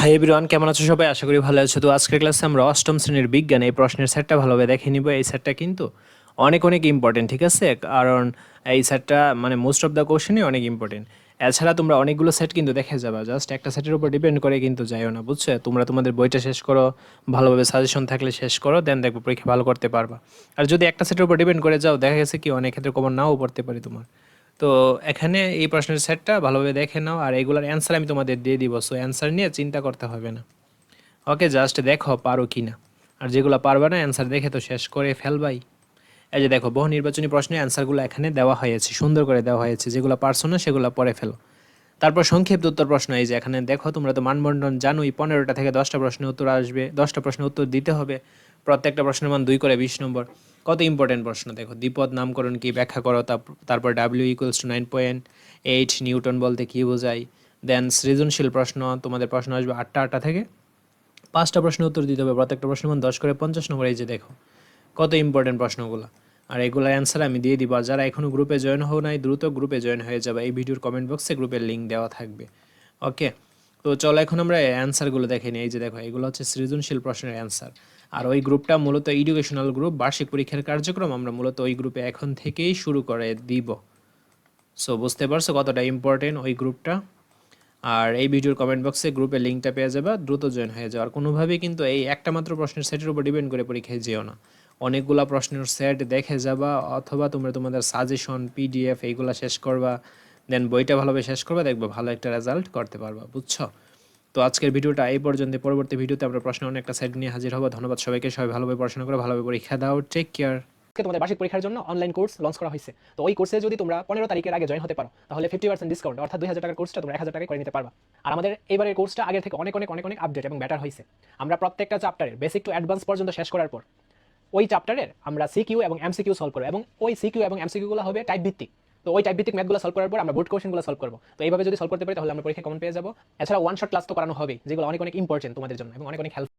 Hi everyone কেমন আছো সবাই? আশা করি ভালো আছো। তো আজকের ক্লাসে আমরা অষ্টম শ্রেণির বিজ্ঞান এই প্রশ্নের সেটটা ভালোভাবে দেখে নিব। এই সেটটা কিন্তু অনেক অনেক ইম্পর্টেন্ট ঠিক আছে? কারণ এই সেটটা মানে মোস্ট অফ দ্য কোশ্চেনই অনেক ইম্পর্টেন্ট এছাড়া তোমরা অনেকগুলো সেট কিন্তু দেখে যাবা। জাস্ট একটা সেটের উপর ডিপেন্ড করে কিন্তু যাইও না, বুঝছ? তোমরা তোমাদের বইটা শেষ করো, ভালোভাবে সাজেশন থাকলে শেষ করো দেন দেখব পরীক্ষা ভালো করতে পারবা। আর যদি একটা সেটের উপর ডিপেন্ড করে যাও, দেখা গেছে কি অনেক ক্ষেত্রে কমন নাও পড়তে পারি তোমার। তো এখানে এই প্রশ্নের সেটটা ভালোভাবে দেখে নাও, আর এগুলোর অ্যান্সার আমি তোমাদের দিয়ে দিব সো অ্যান্সার নিয়ে চিন্তা করতে হবে না। ওকে জাস্ট দেখো পারো কি না আর যেগুলো পারবে না অ্যান্সার দেখে তো শেষ করে ফেলবাই। এই যে দেখো, বহু নির্বাচনী প্রশ্নের অ্যান্সারগুলো এখানে দেওয়া হয়েছে, সুন্দর করে দেওয়া হয়েছে। যেগুলো পারছ না, সেগুলো পরে ফেলো। তারপর সংক্ষিপ্ত উত্তর প্রশ্ন, এই যে এখানে দেখো, তোমরা তো মানবন্টন জানোই, পনেরোটা থেকে দশটা প্রশ্নের উত্তর আসবে, দশটা প্রশ্নের উত্তর দিতে হবে। প্রত্যেকটা প্রশ্নের মান দুই করে বিশ নম্বর। কত ইম্পর্টেন্ট প্রশ্ন? দেখো, দ্বিপদ নামকরণ কি ব্যাখ্যা করো তারপর W equals to nine point eight newton বলতে কী বোঝায়? দেন সৃজনশীল প্রশ্ন, তোমাদের প্রশ্ন আসবে আটটা আটটা থেকে। পাঁচটা প্রশ্ন উত্তর দিতে হবে, প্রত্যেকটা প্রশ্ন দশ করে পঞ্চাশ নম্বর, এই যে দেখো, কত ইম্পর্টেন্ট প্রশ্নগুলো। আর এগুলোর অ্যান্সার আমি দিয়ে দিব, আর যারা এখনও গ্রুপে জয়েন হও নাই, দ্রুত গ্রুপে জয়েন হয়ে যাবে, এই ভিডিওর কমেন্ট বক্সে গ্রুপের লিঙ্ক দেওয়া থাকবে। ওকে তো চলো এখন আমরা অ্যান্সারগুলো দেখে নিই। এই যে দেখো, এগুলো হচ্ছে সৃজনশীল প্রশ্নের অ্যান্সার আর ওই গ্রুপটা মূলত এডুকেশনাল গ্রুপ বার্ষিক পরীক্ষার কার্যক্রম আমরা মূলত ওই গ্রুপে এখন থেকেই শুরু করে দিব। সো বুঝতে পারছ কতটা ইম্পর্টেন্ট ওই গ্রুপটা আর এই ভিডিওর কমেন্ট বক্সে গ্রুপের লিঙ্কটা পেয়ে যাবে, দ্রুত জয়েন হয়ে যাও। আর কোনোভাবেই কিন্তু এই একটা মাত্র প্রশ্নের সেটের উপর ডিপেন্ড করে পরীক্ষায় যেও না। অনেকগুলা প্রশ্নের সেট দেখে যাবা, অথবা তোমরা তোমাদের সাজেশন পিডিএফ এইগুলা শেষ করবা। দেন বইটা ভালোভাবে শেষ করবা, দেখবে ভালো একটা রেজাল্ট করতে পারবা, বুঝছ? তো আজকের ভিডিওটা এই পর্যন্ত। পরবর্তী ভিডিওতে আমরা প্রশ্ন অনেকটা সেট নিয়ে হাজির হব। ধন্যবাদ সবাইকে। সবাই ভালোভাবে পড়াশোনা করে ভালোভাবে পরীক্ষা দাও। টেক কেয়ার তোমাদের বার্ষিক পরীক্ষার জন্য অনলাইন কোর্স লঞ্চ করা হয়েছে। তো ওই কোর্সে যদি তোমরা পনেরো তারিখের আগে জয়েন হতে পারো, তাহলে ফিফটি পার্সেন্ট ডিসকাউন্ট অর্থাৎ দুই হাজার টাকার কোর্সটা তোমরা এক হাজার টাকায় করে নিতে পারবা। আর আমাদের এবারের কোর্সটা আগের থেকে অনেক অনেক অনেক অনেক আপডেট এবং বেটার হয়েছে। আমরা প্রত্যেকটা চ্যাপ্টারের বেসিক টু অ্যাডভান্স পর্যন্ত শেষ করার পর, ওই চ্যাপ্টারের আমরা সিকিউ এবং এমসিকিউ সলভ করব এবং ওই সিকিউ এবং এমসিকিউগুলো হবে টাইপ ভিত্তিক। তো ওই টাইপ ভিত্তিক ম্যাথগুলো সলভ করার পর আমরা বোর্ড কোশ্চেনগুলো সলভ করব। তো এইভাবে যদি সলভ করতে পারি, তাহলে আমরা পরীক্ষা কমন পেয়ে যাব। এছাড়া ওয়ান শট ক্লাস তো করানো হবে যেগুলো অনেক অনেক ইম্পর্টেন্ট তোমাদের জন্য এবং অনেক অনেক হেল্প